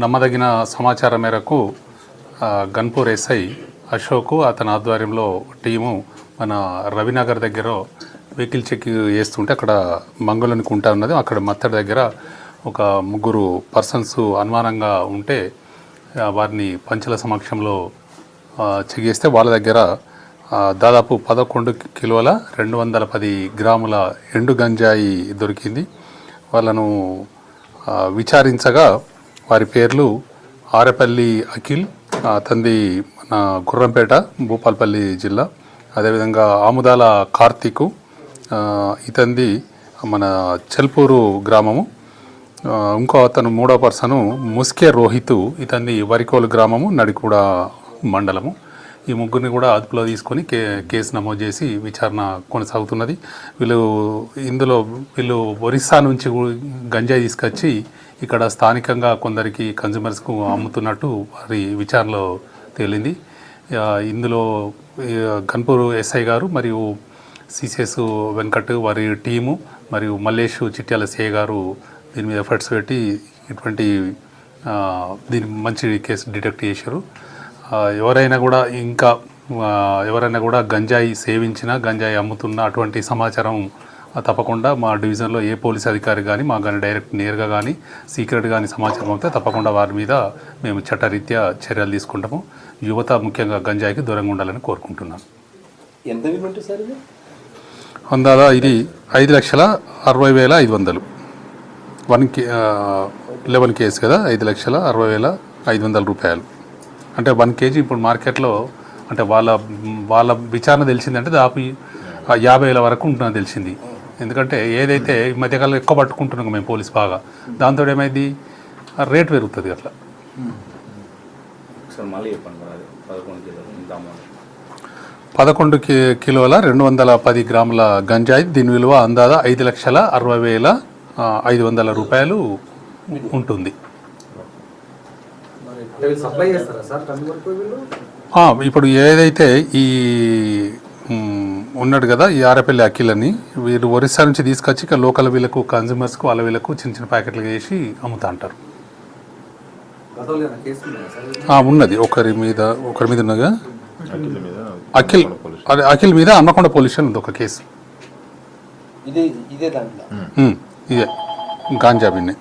నమ్మదగిన సమాచారం మేరకు గన్పూర్ ఎస్ఐ అశోకు అతని ఆధ్వర్యంలో టీము మన రవినగర్ దగ్గర వెహికల్ చెక్ చేస్తుంటే అక్కడ మంగళని కుంట ఉన్నది. అక్కడ మత్తడి దగ్గర ఒక ముగ్గురు పర్సన్స్ అనుమానంగా ఉంటే వారిని పంచల సమక్షంలో చెక్ చేస్తే వాళ్ళ దగ్గర దాదాపు పదకొండు కిలోల రెండు వందల పది గ్రాముల ఎండు గంజాయి దొరికింది. వాళ్ళను విచారించగా వారి పేర్లు ఆరపల్లి అఖిల్ అతంది మన గుర్రంపేట భూపాల్పల్లి జిల్లా అదేవిధంగా ఆముదాల కార్తీకు ఇతంది మన చెల్పూరు గ్రామము ఇంకో అతను మూడో పర్సను ముస్కే రోహిత్ ఇతంది వరికోలు గ్రామము నడికూడ మండలము. ఈ ముగ్గురిని కూడా అదుపులో తీసుకొని కే కేసు నమోదు చేసి విచారణ కొనసాగుతున్నది. వీళ్ళు ఇందులో వీళ్ళు ఒరిస్సా నుంచి గంజాయి తీసుకొచ్చి ఇక్కడ స్థానికంగా కొందరికి కన్జ్యూమర్స్కు అమ్ముతున్నట్టు వారి విచారణలో తేలింది. ఇందులో గన్పూర్ ఎస్ఐ గారు మరియు సిసిఎస్ వెంకట్ వారి టీము మరియు మల్లేష్ చిట్యాల సిఐ గారు దీని మీద ఎఫర్ట్స్ పెట్టి ఇటువంటి దీని మంచి కేసు డిటెక్ట్ చేశారు. ఎవరైనా కూడా ఇంకా ఎవరైనా కూడా గంజాయి సేవించినా గంజాయి అమ్ముతున్న అటువంటి సమాచారం తప్పకుండా మా డివిజన్లో ఏ పోలీస్ అధికారి కానీ మాకు కానీ డైరెక్ట్ నేరుగా కానీ సీక్రెట్ కానీ సమాచారం అయితే తప్పకుండా వారి మీద మేము చట్టరీత్యా చర్యలు తీసుకుంటాము. యువత ముఖ్యంగా గంజాయికి దూరంగా ఉండాలని కోరుకుంటున్నాను. ఎంత సార్ ఇది? అందాదా ఇది ఐదు లక్షల అరవై వేల ఐదు వందలు. వన్ కే లెవెన్ కేస్ కదా ఐదు లక్షల అరవై వేల ఐదు వందల రూపాయలు. అంటే వన్ కేజీ ఇప్పుడు మార్కెట్లో అంటే వాళ్ళ వాళ్ళ విచారణ తెలిసిందంటే దాదాపు ఆ యాభై వేల వరకు ఉంటుందని తెలిసింది. ఎందుకంటే ఏదైతే ఈ మధ్యకాలంలో ఎక్కువ పట్టుకుంటున్నాం మేము పోలీస్ బాగా దాంతో ఏమైంది? రేట్ పెరుగుతుంది అట్లా. పదకొండు కిలోలు రెండు వందల పది గ్రాముల గంజాయి దీని విలువ అందాదా ఐదు లక్షల అరవై వేల ఐదు వందల రూపాయలు ఉంటుంది సప్లై చేస్తారా సార్ కన్వర్ట్ వీళ్ళు ఆ, ఇప్పుడు ఏదైతే ఈ ఉన్నాడు కదా ఈ ఆరపల్లి అఖిల్ అని వీరు ఒరిస్సా నుంచి తీసుకొచ్చి ఇక్కడ లోకల్ వీళ్ళకు కన్జ్యూమర్స్కు వాళ్ళ వీళ్ళకు చిన్న చిన్న ప్యాకెట్లు వేసి అమ్ముతా అంటారు ఉన్నది. ఒకరి మీద ఒకరి మీద ఉన్నదా అఖిల్ అదే అఖిల్ మీద అన్నకొండ పోలీస్ స్టేషన్ ఉంది ఒక కేసు. ఇది ఇదే దాంట్లో. మ్, ఇదే గాంజా బిన్ని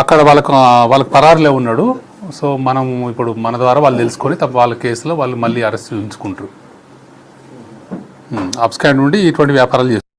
అక్కడ వాళ్ళకు వాళ్ళకి పరారులే ఉన్నాడు. సో మనం ఇప్పుడు మన ద్వారా వాళ్ళు తెలుసుకొని తప్ప వాళ్ళ కేసులో వాళ్ళు మళ్ళీ అరెస్ట్ ఉంచుకుంటారు అప్స్కాండ్ నుండి ఇటువంటి వ్యాపారాలు చేస్తారు.